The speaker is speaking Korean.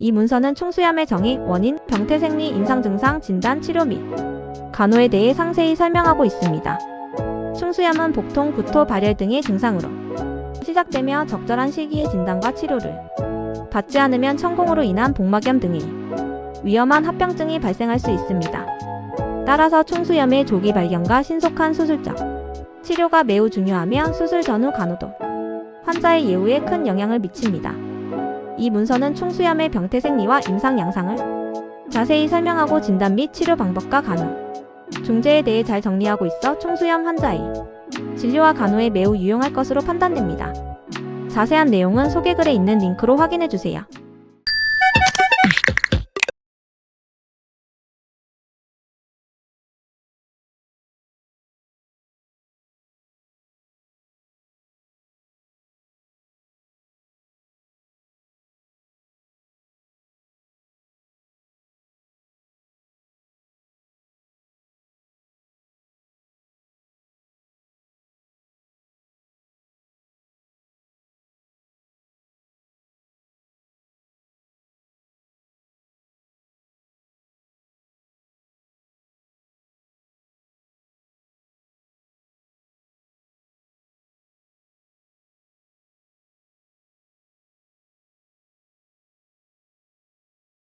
이 문서는 총수염의 정의, 원인, 병태 생리, 임상 증상, 진단, 치료 및 간호에 대해 상세히 설명하고 있습니다. 충수염은 복통, 구토, 발열 등의 증상으로 시작되며 적절한 시기에 진단과 치료를 받지 않으면 천공으로 인한 복막염 등의 위험한 합병증이 발생할 수 있습니다. 따라서 충수염의 조기 발견과 신속한 수술적 치료가 매우 중요하며 수술 전후 간호도 환자의 예후에 큰 영향을 미칩니다. 이 문서는 충수염의 병태 생리와 임상 양상을 자세히 설명하고 진단 및 치료 방법과 간호, 중재에 대해 잘 정리하고 있어 충수염 환자의 진료와 간호에 매우 유용할 것으로 판단됩니다. 자세한 내용은 소개글에 있는 링크로 확인해 주세요.